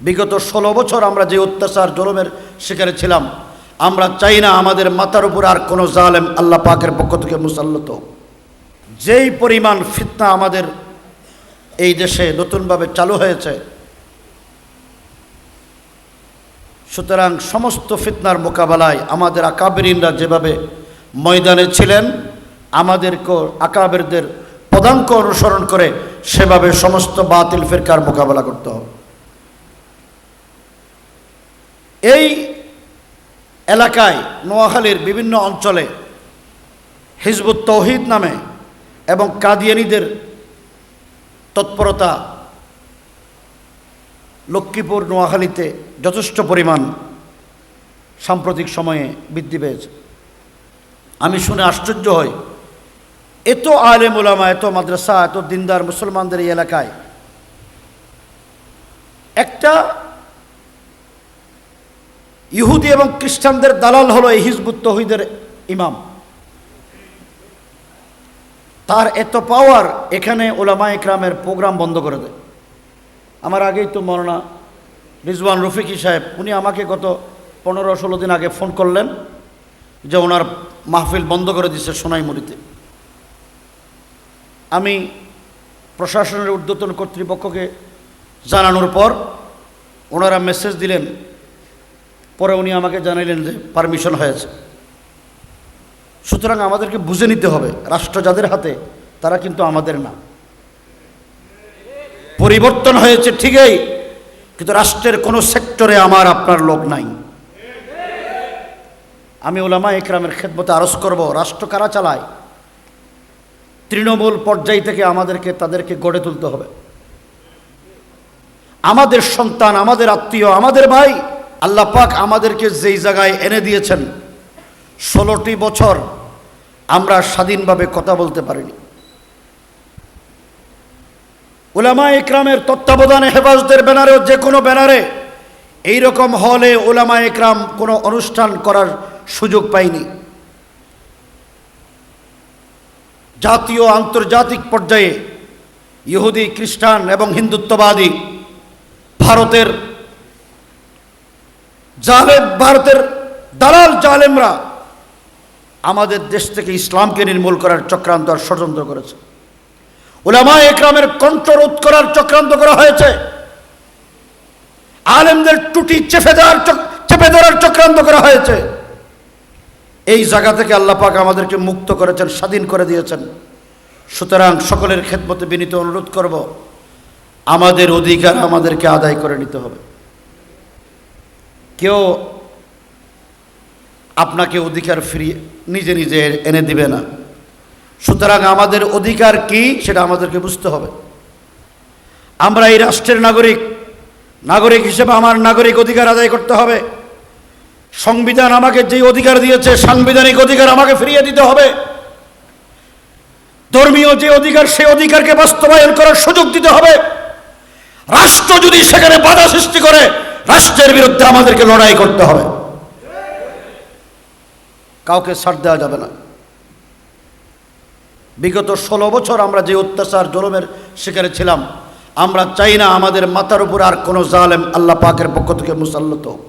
বিগত ষোলো বছর আমরা যে অত্যাচার, জলমের শিকারে ছিলাম, আমরা চাই না আমাদের মাথার উপর আর কোনো জালেম আল্লাহ পাকের পক্ষ থেকে মুসাল্লত। যেই পরিমাণ ফিতনা আমাদের এই দেশে নতুনভাবে চালু হয়েছে, সুতরাং সমস্ত ফিতনার মোকাবেলায় আমাদের আকাবেরিনরা যেভাবে ময়দানে ছিলেন, আমাদেরকেও আকাবেরদের পদাঙ্ক অনুসরণ করে সেভাবে সমস্ত বাতিল ফেরকার মোকাবেলা করতে হবে এই এলাকায় নোয়াখালীর বিভিন্ন অঞ্চলে হিজবুত তৌহিদ নামে এবং কাদিয়ানিদের তৎপরতা লক্ষ্মীপুর, নোয়াখালীতে যথেষ্ট পরিমাণ সাম্প্রতিক সময়ে বৃদ্ধি পেয়েছে। আমি শুনে আশ্চর্য হই, এত আলেম ওলামা এত মাদ্রাসা, এত দিনদার মুসলমানদের এই এলাকায় একটা ইহুদি এবং খ্রিস্টানদের দালাল হলো এই হিজবুত তহিদের ইমাম। তার এত পাওয়ার এখানে ওলামা ইকরামের প্রোগ্রাম বন্ধ করে দেয়। আমার আগেই তো মরনা রিজওয়ান রফিকি সাহেব, উনি আমাকে গত পনেরো ষোলো দিন আগে ফোন করলেন যে ওনার মাহফিল বন্ধ করে দিচ্ছে সোনাইমুড়িতে। আমি প্রশাসনের ঊর্ধ্বতন কর্তৃপক্ষকে জানানোর পর ওনারা মেসেজ দিলেন পরে উনি আমাকে জানাইলেন যে পারমিশন হয়েছে। সুতরাং আমাদেরকে বুঝে নিতে হবে, রাষ্ট্র যাদের হাতে, তারা কিন্তু আমাদের না। পরিবর্তন হয়েছে ঠিকই, কিন্তু রাষ্ট্রের কোনো সেক্টরে আমার, আপনার লোক নাই। আমি ওলামা একরামের খেদমতে আরজ করব, রাষ্ট্র কারা চালায়? তৃণমূল পর্যায় থেকে আমাদেরকে, তাদেরকে গড়ে তুলতে হবে। আমাদের সন্তান, আমাদের আত্মীয়, আমাদের ভাই আল্লাহ পাক আমাদেরকে যেই জায়গায় এনে দিয়েছেন, ষোলোটি বছর আমরা স্বাধীনভাবে কথা বলতে পারিনি। ওলামা ইকরামের তত্ত্বাবধানে হেফাজতের ব্যানারে যে কোনো ব্যানারে এই রকম হলে ওলামা ইকরাম কোনো অনুষ্ঠান করার সুযোগ পায়নি। জাতীয় আন্তর্জাতিক পর্যায়ে ইহুদি, খ্রিস্টান এবং হিন্দুত্ববাদী ভারতের জালেম ভারতের দালাল জালেমরা আমাদের দেশ থেকে ইসলামকে নির্মূল করার চক্রান্ত আর ষড়যন্ত্র করেছে। ওলামা একরামের কণ্ঠ রোধ করার চক্রান্ত করা হয়েছে। আলেমদের টুটি চেপে দেওয়ার চেপে ধরার চক্রান্ত করা হয়েছে। এই জায়গা থেকে আল্লাহ পাক আমাদেরকে মুক্ত করেছেন, স্বাধীন করে দিয়েছেন। সুতরাং সকলের খেদমতে বিনীত অনুরোধ করব, আমাদের অধিকার আমাদেরকে আদায় করে নিতে হবে। কেউ আপনাকে অধিকার ফিরিয়ে নিজে নিজে এনে দিবে না। সুতরাং আমাদের অধিকার কি সেটা আমাদেরকে বুঝতে হবে। আমরা এই রাষ্ট্রের নাগরিক নাগরিক হিসেবে আমার নাগরিক অধিকার আদায় করতে হবে। সংবিধান আমাকে যে অধিকার দিয়েছে, সাংবিধানিক অধিকার আমাকে ফিরিয়ে দিতে হবে। ধর্মীয় যে অধিকার, সেই অধিকারকে বাস্তবায়ন করার সুযোগ দিতে হবে। রাষ্ট্র যদি সেখানে বাধা সৃষ্টি করে রাষ্ট্রের বিরুদ্ধে আমাদেরকে লড়াই করতে হবে কাউকে ছাড় দেওয়া যাবে না বিগত ষোলো বছর আমরা যে অত্যাচার জরমের শিকারে ছিলাম, আমরা চাই না আমাদের মাথার উপর আর কোনো জালেম আল্লাহ পাকের পক্ষ থেকে মুসাল্লত হোক।